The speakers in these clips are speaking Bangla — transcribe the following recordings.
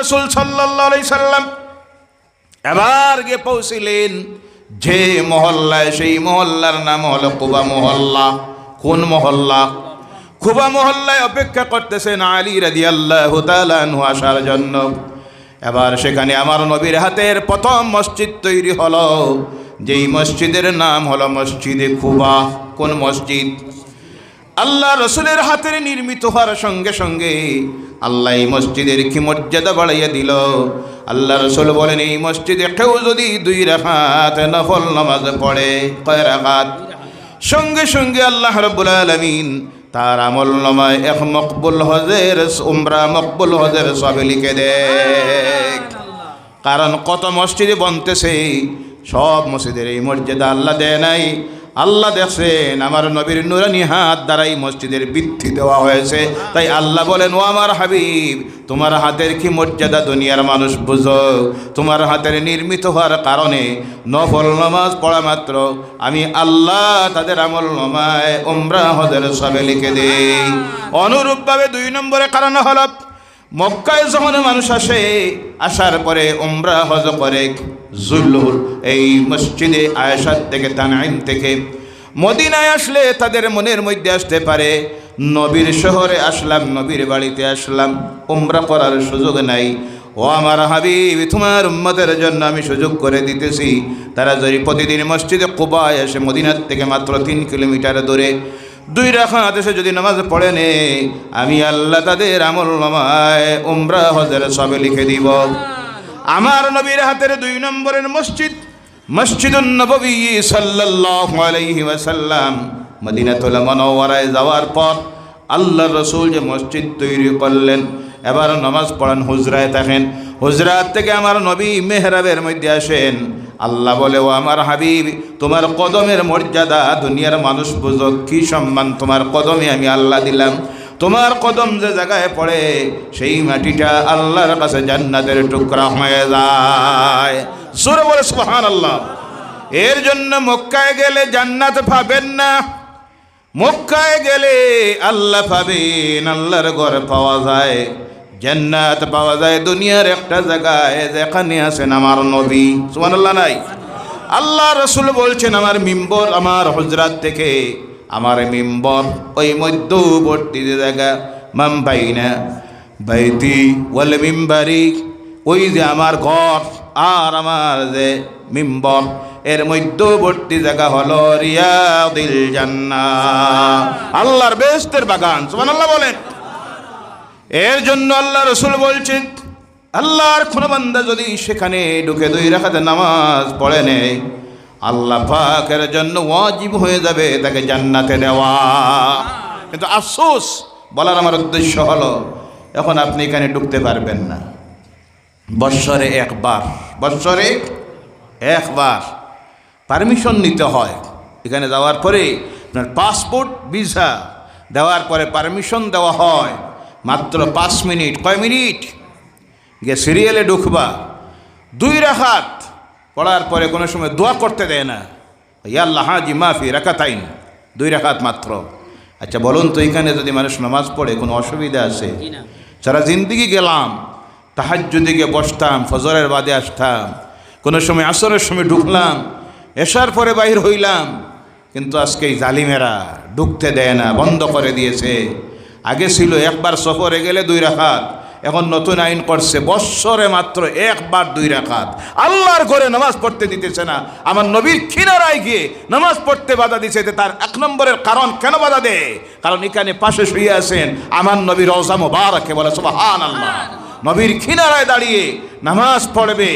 রসুল সাল্লাম এবার গিয়ে পৌঁছিলেন যে মহল্লায়, সেই মহল্লার নাম হলো কুবা মহল্লা। কোন মহল্লা? খুবা মহল্লায় অপেক্ষা করতেছেন আলী রাজি আল্লাহ আসার জন্য। এবার সেখানে আমার নবীর হাতের প্রথম মসজিদ তৈরি হলো। যেই মসজিদের নাম হলো মসজিদে খুবা কোন মসজিদ? আল্লাহ রসুলের হাতের নির্মিত হওয়ার সঙ্গে সঙ্গে আল্লাহ এই মসজিদের কি মর্যাদা বাড়াইয়া দিল? আল্লাহ রসুল বলেন, এই মসজিদে কেউ যদি দুই রাখাত নফল নামাজ পড়ে, কয় রাখাত সঙ্গে সঙ্গে আল্লাহ রব্বুল আলমিন তার আমল নমায় এক মকবুল হজের উমরা মকবুল হজের সবে লিখে দেখ কারণ কত মসজিদে বনতেছে, সব মসজিদের এই মর্যাদা আল্লাহ দেয় নাই। আল্লাহ দেখছেন, আমার নবীর নুরানি হাত দ্বারাই মসজিদের বৃদ্ধি দেওয়া হয়েছে। তাই আল্লাহ বলেন, ও আমার হাবিব, তোমার হাতের কি মর্যাদা দুনিয়ার মানুষ বুঝো? তোমার হাতের নির্মিত হওয়ার কারণে নফল নমাজ পড়া মাত্র। আমি আল্লাহ তাদের আমল নমায় উমরা হদের সবে লিখে দেই। অনুরূপভাবে দুই নম্বরে কারণ হল মক্কায় যখন মানুষ আসে, আসার পরে উমরা হজ করে জুল্লুর এই মসজিদে আয়েশার থেকে তানাইম থেকে। মদিনায় আসলে তাদের মনের মধ্যে আসতে পারে, নবীর শহরে আসলাম, নবীর বাড়িতে আসলাম, উমরা করার সুযোগ নাই। ও আমার হাবিব, তোমার উম্মতের জন্য আমি সুযোগ করে দিতেছি। তারা যদি প্রতিদিন মসজিদে কুবায় আসে, মদিনার থেকে মাত্র তিন কিলোমিটার দূরে দুই রাখা আদেশে যদি নামাজ পড়ে নে আমি আল্লাহ তাদের আমল নামায় উমরা হজের সবে লিখে দিব। আমার নবীর হাতের দুই নম্বরের মসজিদ মসজিদ নবী সাল্লাল্লাহু আলাইহি ওয়াসাল্লাম, মদিনাতুল মনোয়ারায় যাওয়ার পর আল্লাহ রসুল যে মসজিদ তৈরি করলেন এবার নামাজ পড়ান হুজরায় থাকেন। হুজরাত থেকে আমার নবী মেহরাবের মধ্যে আসেন। আল্লাহ বলে, ও আমার হাবিব, তোমার কদমের মর্যাদা দুনিয়ার মানুষ বুঝো কি সম্মান তোমার কদমে আমি আল্লাহ দিলাম। তোমার কদম যে জায়গায় পড়ে, সেই মাটিটা আল্লাহর কাছে জান্নাতের টুকরা হয়ে যায়। সুরে বলে সুহান আল্লাহ এর জন্য মক্কায় গেলে জান্নাত পাবেন না। মক্কায় গেলে আল্লাহ পাবেন, আল্লাহর ঘর পাওয়া যায়, জান্নাত পাওয়া যায়, দুনিয়ার একটা জায়গায় যেখানে আছেন আমার নবী। সুমান আল্লাহ নাই? আল্লাহ রসুল বলছেন, আমার মিম্বর আমার হজরাত থেকে, আমার মিম্বর ওই মধ্যবর্তী জায়গা, মাম বাইনা বাইতি ওয়াল মিম্বারি, ওই যে আমার ঘর আর আমার যে মিম্বর, এর মধ্যবর্তী জায়গা হলো রিয়াদিল জান্নাহ আল্লাহর বেহেশতের বাগান সুমান আল্লাহ বলেন। এর জন্য আল্লাহ রসুল বলছেন, আল্লাহর কোনো বান্দা যদি সেখানে ঢুকে দুই রাখাতে নামাজ পড়ে নেয়, আল্লাহ পাকের জন্য ওয়াজিব হয়ে যাবে তাকে জান্নাতে নেওয়া। কিন্তু আফসোস, বলার আমার উদ্দেশ্য হলো, এখন আপনি এখানে ঢুকতে পারবেন না। বৎসরে একবার। বৎসরে একবার পারমিশন নিতে হয়। এখানে যাওয়ার পরে আপনার পাসপোর্ট ভিসা দেওয়ার পরে পারমিশন দেওয়া হয়। মাত্র পাঁচ মিনিট। কয় মিনিট? গিয়ে সিরিয়ালে ঢুকবা। দুই রাখাত পড়ার পরে কোনো সময় দোয়া করতে দেয় না। ইয়াল্লাহ হাজি মাফি রাখাতাইন দুই রাখাত মাত্র। আচ্ছা বলুন তো এখানে যদি মানুষ নামাজ পড়ে কোনো অসুবিধা আছে? সারা জিন্দিগি গেলাম। গিয়ে বসতাম, ফজরের বাদে আসতাম। কোনো সময় আসরের সময় ঢুকলাম, এসার পরে বাহির হইলাম। কিন্তু আজকে এই জালিমেরা ঢুকতে দেয় না, বন্ধ করে দিয়েছে। আগে ছিল একবার সফরে গেলে দুই রাখাত এখন নতুন আইন করছে বৎসরে মাত্র একবার দুই রাখাত আল্লাহর ঘরে নামাজ পড়তে দিতেছে না। আমার নবীর খিনারায় গিয়ে নামাজ পড়তে বাধা দিছে তার এক নম্বরের কারণ কেন বাধা দেয়? কারণ এখানে পাশে শুয়ে আছেন আমার নবীর রওজা মোবারকে বলে সব হান আল্লাহ নবীর খিনারায় দাঁড়িয়ে নামাজ পড়বে,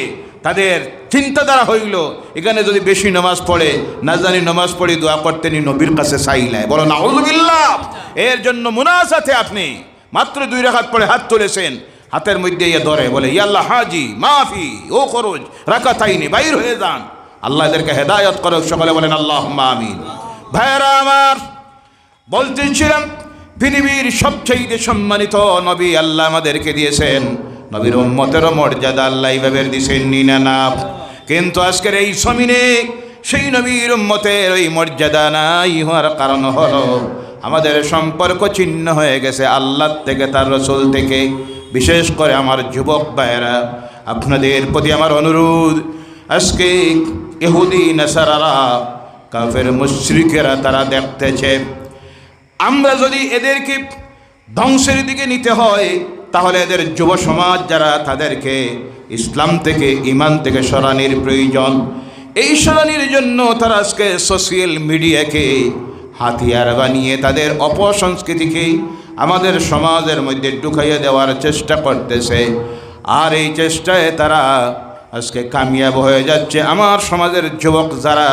তাদের চিন্তাধারা হইল, এখানে যদি বেশি নামাজ পড়ে, না জানি নামাজ পড়ে দোয়া করতেনি নবীর কাছে চাইলায় বলো না এর জন্য মুনাসাতে আপনি মাত্র দুই রাখাত পড়ে হাত তুলেছেন, হাতের মধ্যে ইয়ে ধরে, বলে ইয়াল্লাহ হাজি, মাফি, ও খরচ রাখা তাইনি বাইর হয়ে যান। আল্লাহ এদেরকে হেদায়ত করো সকলে বলেন আল্লাহ আমিন। ভাইয়েরা আমার বলতেছিলাম পৃথিবীর সবচেয়ে সম্মানিত নবী আল্লাহ আমাদেরকে দিয়েছেন। নবীর উম্মতেরও মর্যাদা আল্লাহ এইভাবে দিছেন নি না না কিন্তু আজকের এই সমিনে সেই নবীর উম্মতের ওই মর্যাদা নাই হওয়ার কারণ হলো, আমাদের সম্পর্ক ছিন্ন হয়ে গেছে আল্লাহ থেকে, তার রসুল থেকে। বিশেষ করে আমার যুবক ভাইয়েরা, আপনাদের প্রতি আমার অনুরোধ, আজকে ইহুদি, নাসারারা, কাফের, মুশ্রিকেরা তারা দেখতেছে আমরা যদি এদেরকে ধ্বংসের দিকে নিতে হয়, তাহলে এদের যুব সমাজ যারা, তাদেরকে ইসলাম থেকে, ইমান থেকে সরানির প্রয়োজন। এই সরানির জন্য তারা আজকে সোশ্যাল মিডিয়াকে হাতিয়ার বানিয়ে, তাদের অপসংস্কৃতিকে আমাদের সমাজের মধ্যে ঢুকাইয়ে দেওয়ার চেষ্টা করতেছে। আর এই চেষ্টায় তারা আজকে কামিয়াব হয়ে যাচ্ছে। আমার সমাজের যুবক যারা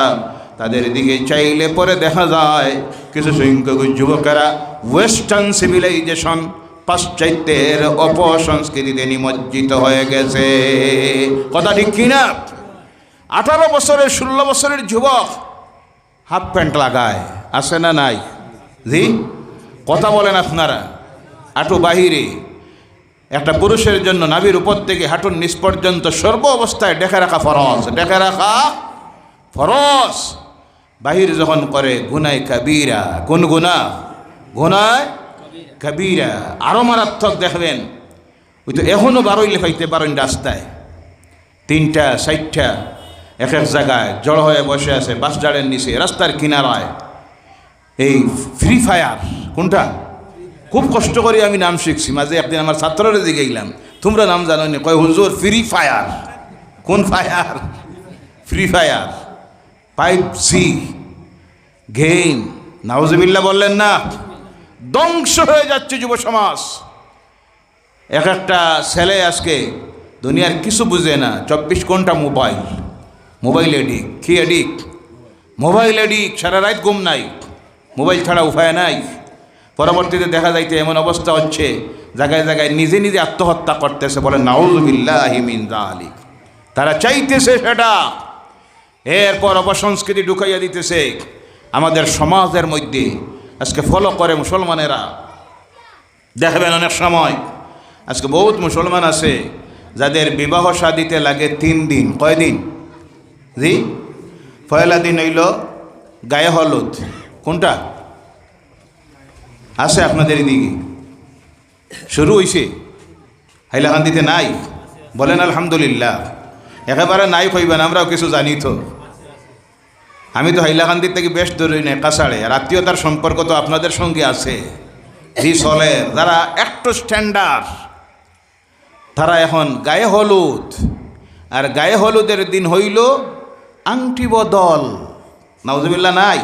তাদের দিকে চাইলে পরে দেখা যায় কিছু সংখ্যক যুবকেরা ওয়েস্টার্ন সিভিলাইজেশন পাশ্চাত্যের অপসংস্কৃতিতে নিমজ্জিত হয়ে গেছে। কথা ঠিক কিনা? আঠারো বছরের, ষোলো বছরের যুবক হাফ প্যান্ট লাগায়, আছে না নাই? জি? কথা বলেন আপনারা। আটু বাহিরে। একটা পুরুষের জন্য নাভির উপর থেকে হাঁটুর নিচ পর্যন্ত সর্ব অবস্থায় ডেকে রাখা ফরজ। ডেকে রাখা ফরজ। বাহির যখন করে, গুনায় কাবিরা কোন গুনা গুনায় কাবিরা। আরও মারাত্মক দেখবেন, ওই তো এখনও বারোই লেখাইতে পারেন রাস্তায়। তিনটা, চারটা, এক এক জায়গায় জড়ো হয়ে বসে আছে, বাস জাড়ের নিচে, রাস্তার কিনারায়। এই ফ্রি ফায়ার, কোনটা? খুব কষ্ট করে আমি নাম শিখছি, মাঝে একদিন আমার ছাত্ররা দিকে গেলাম। তোমরা নাম জানো নি? কয়, হুজুর, ফ্রি ফায়ার। কোন ফায়ার? Free fire. পাইপ সি গেম নাউজবিল্লা বললেন, না, ধ্বংস হয়ে যাচ্ছে যুব সমাজ। এক একটা ছেলে আজকে দুনিয়ার কিছু বুঝে না, চব্বিশ ঘণ্টা মোবাইল মোবাইল এডিক কি এডিক মোবাইল এডিক সারা রাত ঘুম নাই, মোবাইল ছাড়া উপায় নাই। পরবর্তীতে দেখা যাইতে এমন অবস্থা হচ্ছে, জায়গায় জায়গায় নিজে নিজে আত্মহত্যা করতেছে, বলে নাউজবিল্লাহিমিন আলী তারা চাইতেছে সেটা। এরপর অপসংস্কৃতি ঢুকাইয়া দিতেছে। আমাদের সমাজের মধ্যে আজকে ফলো করে মুসলমানেরা। দেখবেন অনেক সময় আজকে বহুত মুসলমান আছে, যাদের বিবাহ শাদিতে লাগে তিন দিন। কয়দিন জি? পয়লা দিন হইল গায়ে হলুদ। কোনটা? আছে আপনাদের এদিকে। শুরু হইছে। হাইলাকান্দিতে নাই। বলেন আলহামদুলিল্লাহ। একেবারে নাই কইবেন আমরাও কিছু জানি তো। আমি তো হাইলাকান্দির থেকে বেশ দূরই নেই, কাছাড়ে। আর আত্মীয়তার সম্পর্ক তো আপনাদের সঙ্গে আছে। জি, চলে। যারা একটু স্ট্যান্ডার্ড তারা এখন গায়ে হলুদ। আর গায়ে হলুদের দিন হইল আংটি বদল। নাউজবিল্লা নাই?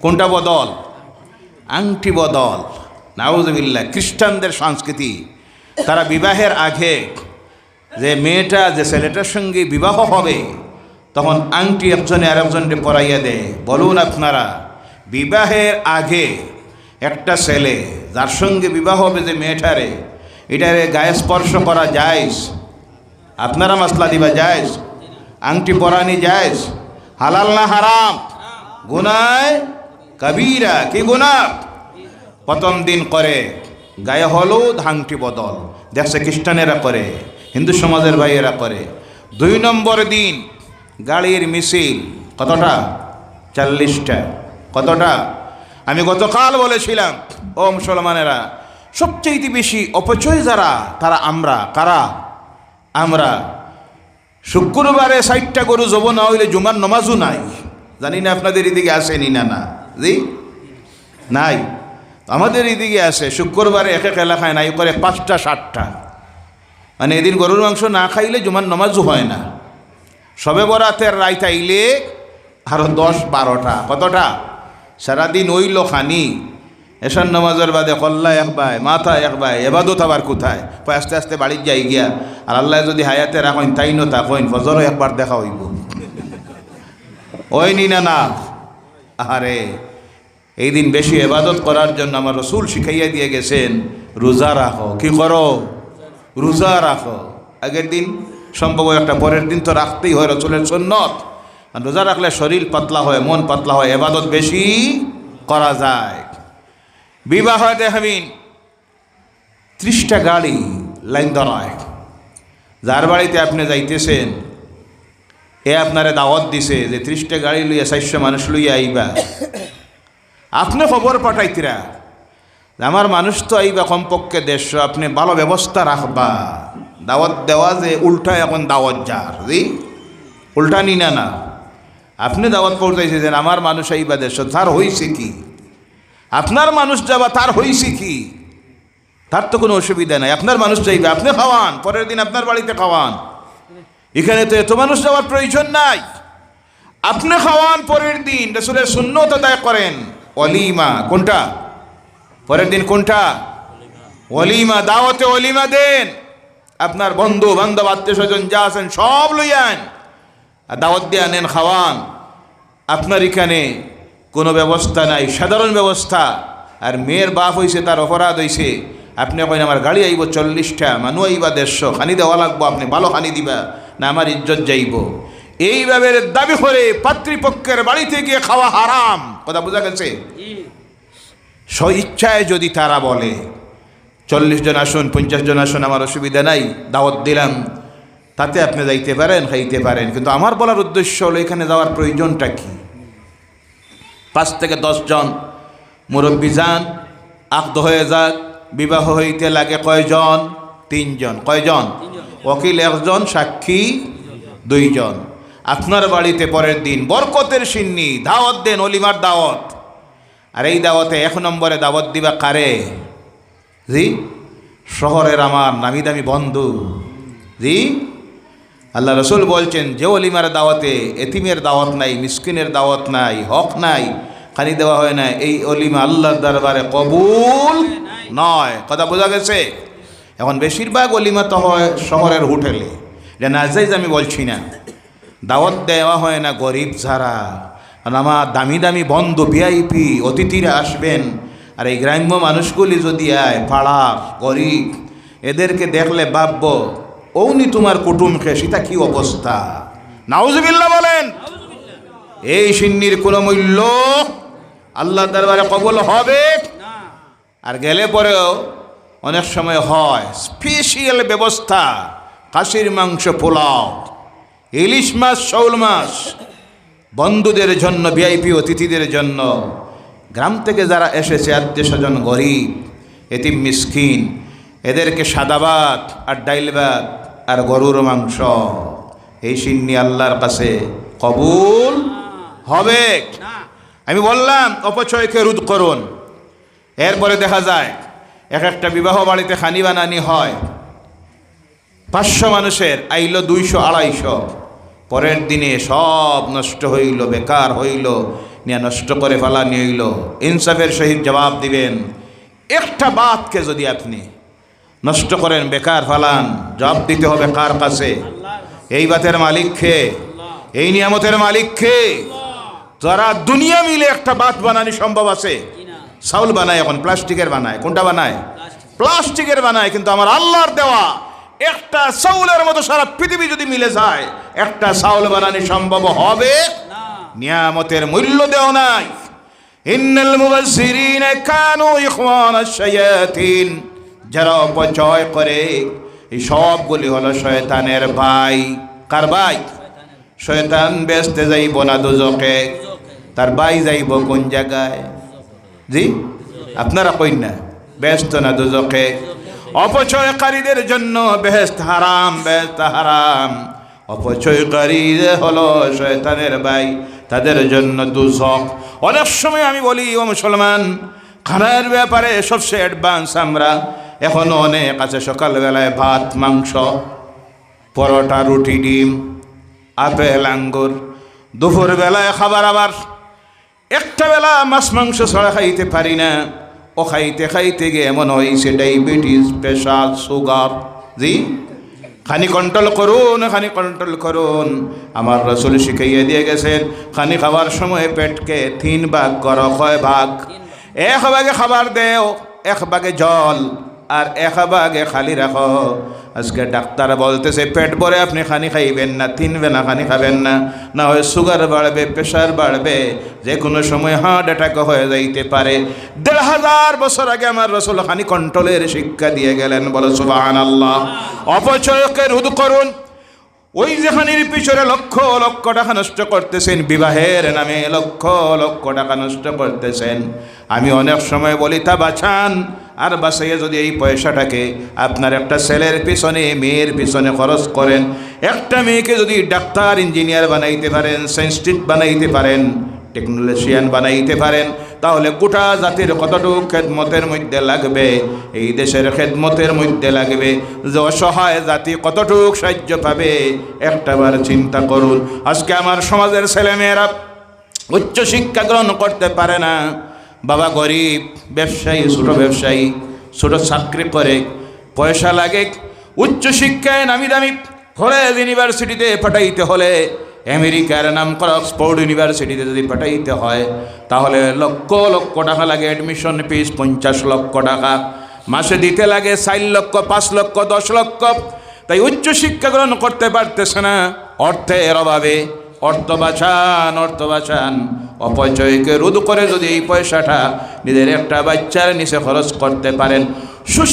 কোনটা বদল? আংটি বদল। নাউজবিল্লা খ্রিস্টানদের সংস্কৃতি। তারা বিবাহের আগে যে মেয়েটা, যে ছেলেটার সঙ্গে বিবাহ হবে, তখন আংটি একজনে আর একজনকে পরাইয়া দেয়। বলুন আপনারা, বিবাহের আগে একটা ছেলে, যার সঙ্গে বিবাহ হবে যে মেয়েটারে, এটারে গায়ে স্পর্শ করা যায় আপনারা মাসলা দিবা যায় আংটি পরানি যায় হালাল না হারাম? গুনায় কবিরা, কি গুনা প্রথম দিন করে গায়ে হলুদ, আংটি বদল। দেখছে খ্রিস্টানেরা করে হিন্দু সমাজের ভাইয়েরা করে দুই নম্বর দিন, গাড়ির মিছিল। কতটা? চল্লিশটা। কতটা? আমি গতকাল বলেছিলাম, ও মুসলমানেরা সবচেয়ে বেশি অপচয় যারা, তারা আমরা। কারা? আমরা। শুক্রবারে ষাটটা গরু জব না হইলে জুমার নমাজও নাই। জানি না আপনাদের এদিকে আসেনি না না। জি? নাই। আমাদের এদিকে আছে শুক্রবারে এক এক এলাকায় নাই, করে পাঁচটা ষাটটা মানে এদিন গরুর মাংস না খাইলে জুমার নমাজও হয় না। সবে বরাতের রাইত আইলে আরও দশ, বারোটা। কতটা? সারাদিন ওইল খানি এসার নামাজের বাদে কল্লা এক ভাই, মাথা এক ভাই, এবাদত আবার কোথায়? কয় আস্তে আস্তে বাড়ির যাই গিয়া, আর আল্লাহ যদি হায়াতে রাখেন, তাই ন থাকেন ফজরও একবার দেখা হইব। ওই নি না না আরে এই দিন বেশি এবাদত করার জন্য আমার রসুল শিখাইয়া দিয়ে গেছেন, রোজা রাখো। কি করো? রোজা রাখো। আগের দিন সম্ভব একটা পরের দিন তো রাখতেই হয় রসুলের সন্ন্যত রোজা রাখলে শরীর পাতলা হয়, মন পাতলা হয় এবাদত বেশি করা যায়। বিবাহ দেখাবিন ত্রিশটা গাড়ি লাইন ধরায়। যার বাড়িতে আপনি যাইতেছেন, এ আপনারে দাওয়াত দিছে যে ত্রিশটা গাড়ি লইয়া চারশো মানুষ লইয়া আইবা। আপনি খবর পাঠাইতিরা। আমার মানুষ তো আইবা কমপক্ষে দেশ আপনি ভালো ব্যবস্থা রাখবা। দাওয়াত দেওয়া যে উল্টা এখন দাওয়াত যার, জি? উল্টা নিনা না আপনি দাওয়াত পৌঁছাইছেন আমার মানুষ আইবা দেড়শো, তার হইছে কি? আপনার মানুষ যাবা, তার হইছে কি? তার তো কোনো অসুবিধা নাই, আপনার মানুষ চাইবে আপনি খাওয়ান, পরের দিন আপনার বাড়িতে খাওয়ান। এখানে তো এত মানুষ যাওয়ার প্রয়োজন নাই। আপনি খাওয়ান পরের দিন, রসুলের শূন্যতা দায় করেন। অলিমা কোনটা? পরের দিন কোনটা? অলিমা দাওয়াতে অলিমা দেন। আপনার বন্ধু, বান্ধব, আত্মীয় স্বজন যা আছেন সব লইয়ান আর দাওয়াত দিয়ে আনেন খাওয়ান। আপনার এখানে কোনো ব্যবস্থা নাই, সাধারণ ব্যবস্থা। আর মেয়ের বাপ হইছে, তার অপরাধ হইছে। আপনি কইন, আমার গাড়ি আইব চল্লিশটা মানুষ আইবা দেড়শো, খানি দেওয়া লাগবো, আপনি ভালো খানি দিবা, না আমার ইজ্জত যাইব। এইভাবে দাবি করে পাতৃপক্ষের বাড়িতে গিয়ে খাওয়া হারাম। কথা বোঝা গেছে? স্ব ইচ্ছায় যদি তারা বলে চল্লিশ জন আসুন পঞ্চাশ জন আসুন আমার অসুবিধা নাই দাওয়াত দিলাম তাতে আপনি যাইতে পারেন খাইতে পারেন। কিন্তু আমার বলার উদ্দেশ্য হলো এখানে যাওয়ার প্রয়োজনটা কি? পাঁচ থেকে জন মুরব্বী যান আক্ত হয়ে যাক বিবাহ হইতে লাগে কয়জন? তিনজন। কয়জন? ওকিল একজন সাক্ষী দুইজন। আপনার বাড়িতে পরের দিন বরকতের সিন্নি, দাওয়াত দেন অলিমার দাওয়াত। আর এই দাওয়াতে এক নম্বরে দাওয়াত দিবা কারে? জি? শহরের আমার নামি দামি বন্ধু। জি? আল্লাহ রসুল বলছেন, যে অলিমার দাওয়াতে এতিমের দাওয়াত নাই, মিসকিনের দাওয়াত নাই, হক নাই, খালি দেওয়া হয় না, এই অলিমা আল্লাহর দরবারে কবুল নয়। কথা বোঝা গেছে? এখন বেশিরভাগ অলিমা তো হয় শহরের হোটেলে। এটা না যাই আমি বলছি না। দাওয়াত দেওয়া হয় না গরিব আর আমার দামি দামি বন্ধ ভিআইপি অতিথিরা আসবেন। আর এই গ্রাম্য মানুষগুলি যদি আয়, পাড়া, গরিব, এদেরকে দেখলে ভাবব ওনি তোমার কুটুমকে সেটা কি অবস্থা? নাউজবিল্লা বলেন। এই সিন্নির কোনো মূল্য আল্লাহ দরবারে কবল হবে? আর গেলে পরেও অনেক সময় হয় স্পেশাল ব্যবস্থা, খাসির মাংস পোলাও। ইলিশ মাছ, শৌল মাছ। বন্ধুদের জন্য, ভিআইপি অতিথিদের জন্য। গ্রাম থেকে যারা এসেছে, আত্মীয় স্বজন, গরিব, এতিম, মিসকিন, এদেরকে সাদাবাত আর ডাইল ভাত আর গরুর মাংস। এই সিন্নি আল্লাহর কাছে কবুল হবে। আমি বললাম, অপচয়কে রোধ করুন। এরপরে দেখা যায়, এক একটা বিবাহ বাড়িতে খানি বানানি হয়। পাঁচশো মানুষের আইল দুইশো, আড়াইশো। পরের দিনে সব নষ্ট হইল, বেকার হইল, নিয়ে নষ্ট করে ফেলানি হইল ইনসাফের সহিত জবাব দিবেন, একটা বাতকে যদি আপনি নষ্ট করেন, বেকার ফালান, জবাব দিতে হবে কার কাছে? এই বাতের মালিক খে এই নিয়ামতের মালিক খে যারা দুনিয়া মিলে একটা বাত বানানি সম্ভব আছে। চাউল বানায় এখন, প্লাস্টিকের বানায়। কোনটা বানায়? প্লাস্টিকের বানায়, কিন্তু আমার আল্লাহর দেওয়া একটা চাউলের মতো সারা পৃথিবী যদি মিলে যায় একটা চাউল বানানি সম্ভব হবে? নিয়ামতের মূল্য দেও নাই। ইন্নাল মুবাসসিরিনা কানু ইখওয়ানাশ শায়াতিন। যারা অপচয় করে এই সবগুলি হলো শয়তানের ভাই। কার ভাই? শয়তান বেচতে যাইব না দুজকে। তার ভাই যাইব কোন জায়গায়? জি? আপনারা কইন না ব্যস্ত না দুজকে। অপচয়কারীদের জন্য বেহেস্ত হারাম বেহেস্ত হারাম। অপচয়কারী হলো শয়তানের ভাই, তাদের জন্য দুজক অনেক সময় আমি বলি, ও মুসলমান খানার ব্যাপারে সবচেয়ে অ্যাডভান্স আমরা। এখনও অনেক আছে, সকালবেলায় ভাত, মাংস, পরোটা, রুটি, ডিম, আপেল, আঙ্গুর। দুপুরবেলায় খাবার আবার। একটা বেলা মাছ, মাংস ছাড়া খাইতে পারি না। ও খাইতে খাইতে গিয়ে এমন হয় হয়েছে ডায়াবেটিস প্রেশার সুগার জি? খানি কন্ট্রোল করুন, খানি কন্ট্রোল করুন। আমার রসুল শিখাইয়ে দিয়ে গেছেন, খানি খাবার সময় পেটকে তিন ভাগ কর কয় ভাগ। এক ভাগে খাবার দেও, এক ভাগে জল। আর এক বাঘে খালি রাখো। আজকে ডাক্তার বলতেছে, পেট ভরে আপনি খানি খাইবেন না, তিন বেলা খানি খাবেন না। না হয় সুগার বাড়বে, প্রেশার বাড়বে যে কোনো সময় হার্ট অ্যাটাক হয়ে যাইতে পারে। দেড় হাজার বছর আগে আমার রসুল খানি কন্ট্রোলের শিক্ষা দিয়ে গেলেন, বলো সুবাহ আল্লাহ অপচয়কে রোধ করুন ওই যেখানের পিছনে লক্ষ লক্ষ টাকা নষ্ট করতেছেন, বিবাহের নামে লক্ষ লক্ষ টাকা নষ্ট করতেছেন। আমি অনেক সময় বলি, তা বাঁচান, আর বাঁচাইয়ে যদি এই পয়সাটাকে আপনার একটা ছেলের পিছনে, মেয়ের পিছনে খরচ করেন, একটা মেয়েকে যদি ডাক্তার, ইঞ্জিনিয়ার বানাইতে পারেন সায়েন্সটিস্ট বানাইতে পারেন টেকনোলজিয়ান বানাইতে পারেন তাহলে গোটা জাতির কতটুকু খেদমতের মধ্যে লাগবে? এই দেশের খেদমতের মধ্যে লাগবে যে অসহায় জাতি কতটুক সাহায্য পাবে? একটাবার চিন্তা করুন। আজকে আমার সমাজের ছেলেমেয়েরা উচ্চ শিক্ষা গ্রহণ করতে পারে না। বাবা গরিব, ব্যবসায়ী, ছোট ব্যবসায়ী, ছোট চাকরি করে, পয়সা লাগে। উচ্চ শিক্ষায় নামি দামি কলেজ ইউনিভার্সিটিতে পাঠাইতে হলে আমেরিকার নাম করা অক্সফোর্ড ইউনিভার্সিটিতে যদি পাঠাইতে হয়, তাহলে লক্ষ লক্ষ টাকা লাগে অ্যাডমিশন ফিস পঞ্চাশ লক্ষ টাকা। মাসে দিতে লাগে চার লক্ষ, পাঁচ লক্ষ, দশ লক্ষ। তাই উচ্চ শিক্ষা গ্রহণ করতে পারতেছে না। অর্থের অভাবে অর্থ বাঁচান অর্থ বাঁচান। অপচয়কে রোধ করে যদি এই পয়সাটা নিজের একটা বাচ্চার নিচে খরচ করতে পারেন। সুশিক্ষা